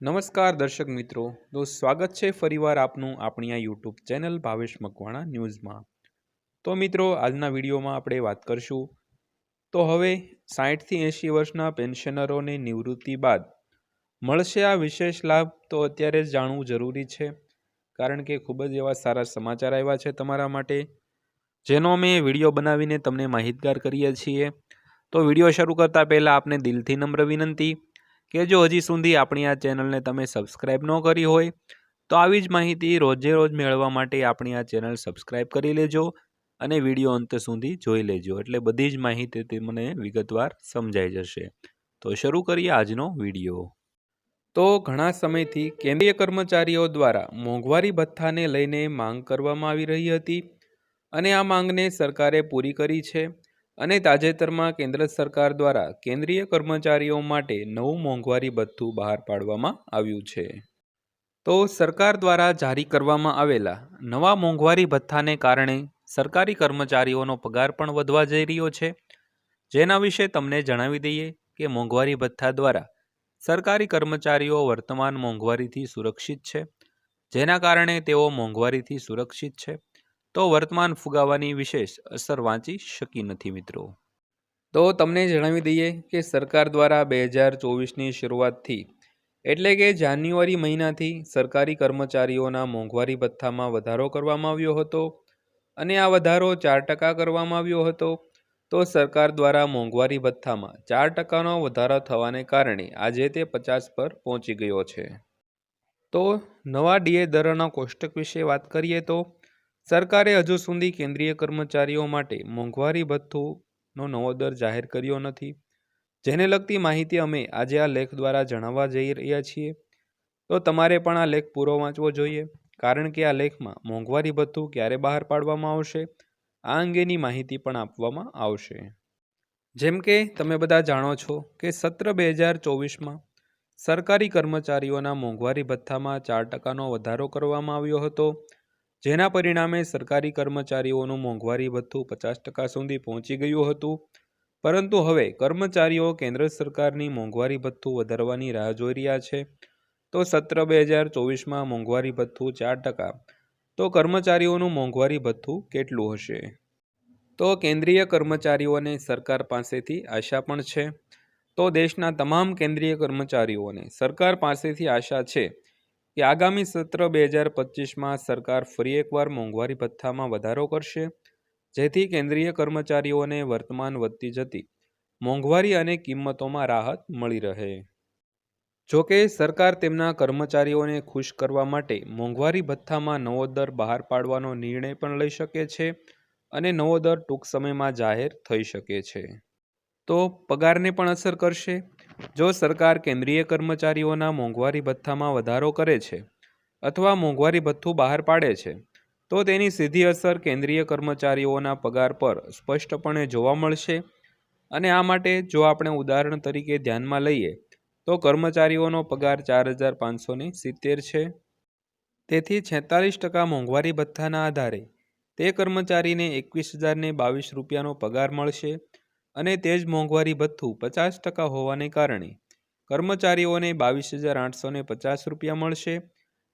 નમસ્કાર દર્શક મિત્રો. તો સ્વાગત છે ફરીવાર આપનું આપણી આ યુટ્યુબ ચેનલ ભાવેશ મકવાણા ન્યૂઝમાં. તો મિત્રો, આજના વિડીયોમાં આપણે વાત કરશું. તો હવે સાઠથી એંશી વર્ષના પેન્શનરોને નિવૃત્તિ બાદ મળશે આ વિશેષ લાભ તો અત્યારે જ જાણવું જરૂરી છે. કારણ કે ખૂબ જ એવા સારા સમાચાર આવ્યા છે તમારા માટે. જેનો અમે વીડિયો બનાવીને તમને માહિતગાર કરીએ છીએ. તો વીડિયો શરૂ કરતાં પહેલાં આપને દિલથી નમ્ર વિનંતી. કે જો હજી સુધી આપણી આ ચેનલને તમે સબસ્ક્રાઈબ ન કરી હોય, તો આવી જ માહિતી રોજે રોજ મેળવવા માટે આપણી આ ચેનલ સબસ્ક્રાઈબ કરી લેજો અને વીડિયો અંત સુધી જોઈ લેજો. એટલે બધી જ માહિતી તમને વિગતવાર સમજાઈ જશે. તો શરૂ કરીએ આજનો વીડિયો. તો ઘણા સમયથી કેન્દ્રીય કર્મચારીઓ દ્વારા મોંઘવારી ભથ્થાને લઈને માંગ કરવામાં આવી રહી હતી અને આ માંગને સરકારે પૂરી કરી છે. અને તાજેતરમાં કેન્દ્ર સરકાર દ્વારા કેન્દ્રીય કર્મચારીઓ માટે નવું મોંઘવારી ભથ્થું બહાર પાડવામાં આવ્યું છે. તો સરકાર દ્વારા જારી કરવામાં આવેલા નવા મોંઘવારી ભથ્થાને કારણે સરકારી કર્મચારીઓનો પગાર પણ વધવા જઈ રહ્યો છે. જેના વિશે તમને જણાવી દઈએ કે મોંઘવારી ભથ્થા દ્વારા સરકારી કર્મચારીઓ વર્તમાન મોંઘવારીથી સુરક્ષિત છે. જેના કારણે તેઓ મોંઘવારીથી સુરક્ષિત છે. તો વર્તમાન ફુગાવાની વિશેષ અસર વાંચી શકી નથી મિત્રો. તો તમને જણાવી દઈએ કે સરકાર દ્વારા બે હજાર ચોવીસની શરૂઆતથી એટલે કે જાન્યુઆરી મહિનાથી સરકારી કર્મચારીઓના મોંઘવારી ભથ્થામાં વધારો કરવામાં આવ્યો હતો અને આ વધારો ચાર ટકા કરવામાં આવ્યો હતો. તો સરકાર દ્વારા મોંઘવારી ભથ્થામાં ચાર ટકાનો વધારો થવાને કારણે આજે તે પચાસ પર પહોંચી ગયો છે. તો નવા ડીએ દરોના કોષ્ટક વિશે વાત કરીએ તો સરકારે હજુ સુધી કેન્દ્રીય કર્મચારીઓ માટે મોંઘવારી ભથ્થુનો નવો દર જાહેર કર્યો નથી, જેને લગતી માહિતી અમે આજે આ લેખ દ્વારા જણાવવા જઈ રહ્યા છીએ. તો તમારે પણ આ લેખ પૂરો વાંચવો જોઈએ, કારણ કે આ લેખમાં મોંઘવારી ભથ્થું ક્યારે બહાર પાડવામાં આવશે, આ અંગેની માહિતી પણ આપવામાં આવશે. જેમ કે તમે બધા જાણો છો કે સત્ર બે હજાર ચોવીસમાં સરકારી કર્મચારીઓના મોંઘવારી ભથ્થામાં ચાર ટકાનો વધારો કરવામાં આવ્યો હતો. જેના પરિણામે સરકારી કર્મચારીઓનું મોંઘવારી ભથ્થું પચાસ ટકા સુધી પહોંચી ગયું હતું. પરંતુ હવે કર્મચારીઓ કેન્દ્ર સરકારની મોંઘવારી ભથ્થું વધારવાની રાહ જોઈ રહ્યા છે. તો સત્ર બે હજાર ચોવીસમાં મોંઘવારી ભથ્થું ચાર ટકા. તો કર્મચારીઓનું મોંઘવારી ભથ્થું કેટલું હશે? તો કેન્દ્રીય કર્મચારીઓને સરકાર પાસેથી આશા પણ છે. તો દેશના તમામ કેન્દ્રીય કર્મચારીઓને સરકાર પાસેથી આશા છે. કે આગામી સત્ર બે હજાર પચીસમાં સરકાર ફરી એકવાર મોંઘવારી ભથ્થામાં વધારો કરશે? જેથી કેન્દ્રીય કર્મચારીઓને વર્તમાન વધતી જતી મોંઘવારી અને કિંમતોમાં રાહત મળી રહે. જોકે સરકાર તેમના કર્મચારીઓને ખુશ કરવા માટે મોંઘવારી ભથ્થામાં નવો દર બહાર પાડવાનો નિર્ણય પણ લઈ શકે છે અને નવો દર ટૂંક સમયમાં જાહેર થઈ શકે છે. તો પગારને પણ અસર કરશે? જો સરકાર કેન્દ્રીય કર્મચારીઓના મોંઘવારી ભથ્થામાં વધારો કરે છે અથવા મોંઘવારી ભથ્થું બહાર પાડે છે, તો તેની સીધી અસર કેન્દ્રીય કર્મચારીઓના પગાર પર સ્પષ્ટપણે જોવા મળશે. અને આ માટે જો આપણે ઉદાહરણ તરીકે ધ્યાનમાં લઈએ, તો કર્મચારીઓનો પગાર ચાર હજાર પાંચસો સિત્તેર છે. તેથી છેતાલીસ ટકા મોંઘવારી ભથ્થાના આધારે તે કર્મચારીને એકવીસ હજારને બાવીસ રૂપિયાનો પગાર મળશે. અને તે જ મોંઘવારી ભથ્થું પચાસ ટકા હોવાને કારણે કર્મચારીઓને બાવીસ હજાર આઠસો પચાસ રૂપિયા મળશે.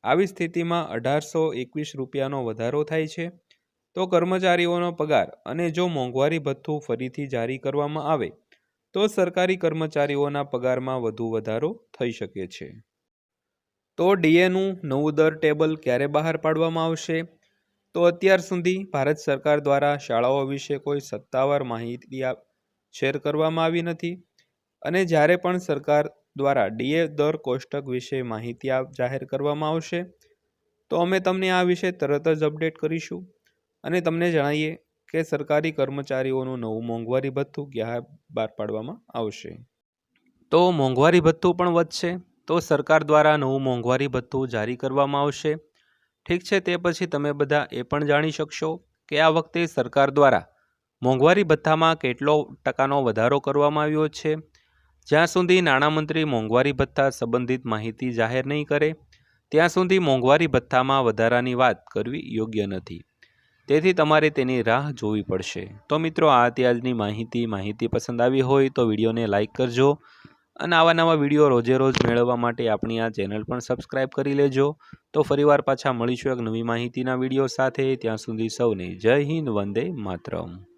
આવી સ્થિતિમાં અઢારસો એકવીસ રૂપિયાનો વધારો થાય છે. તો કર્મચારીઓનો પગાર અને જો મોંઘવારી ભથ્થું ફરીથી જારી કરવામાં આવે, તો સરકારી કર્મચારીઓના પગારમાં વધુ વધારો થઈ શકે છે. તો ડીએનું નવું દર ટેબલ ક્યારે બહાર પાડવામાં આવશે? તો અત્યાર સુધી ભારત સરકાર દ્વારા શાળાઓ વિશે કોઈ સત્તાવાર માહિતી શેર કરવામાં આવી નથી. અને જ્યારે પણ સરકાર દ્વારા ડીએ દર કોષ્ટક વિશે માહિતી જાહેર કરવામાં આવશે, તો અમે તમને આ વિશે તરત જ અપડેટ કરીશું. અને તમને જણાવીએ કે સરકારી કર્મચારીઓનું નવું મોંઘવારી ભથ્થું ક્યાં બહાર પાડવામાં આવશે. તો મોંઘવારી ભથ્થું પણ વધશે, તો સરકાર દ્વારા નવું મોંઘવારી ભથ્થું જારી કરવામાં આવશે. ઠીક છે, તે પછી તમે બધા એ પણ જાણી શકશો કે આ વખતે સરકાર દ્વારા મોંઘવારી ભથ્થામાં કેટલો ટકાનો વધારો કરવામાં આવ્યો છે? જ્યાં સુધી નાણામંત્રી મોંઘવારી ભથ્થા સંબંધિત માહિતી જાહેર નહીં કરે, ત્યાં સુધી મોંઘવારી ભથ્થામાં વધારાની વાત કરવી યોગ્ય નથી. તેથી તમારે તેની રાહ જોવી પડશે. તો મિત્રો, આ હતી આજની માહિતી. માહિતી પસંદ આવી હોય તો વિડીયોને લાઇક કરજો અને આવા નવા વીડિયો રોજે રોજ મેળવવા માટે આપણી આ ચેનલ પણ સબસ્ક્રાઇબ કરી લેજો. તો ફરીવાર પાછા મળીશું એક નવી માહિતીના વીડિયો સાથે. ત્યાં સુધી સૌને જય હિન્દ, વંદે માતરમ.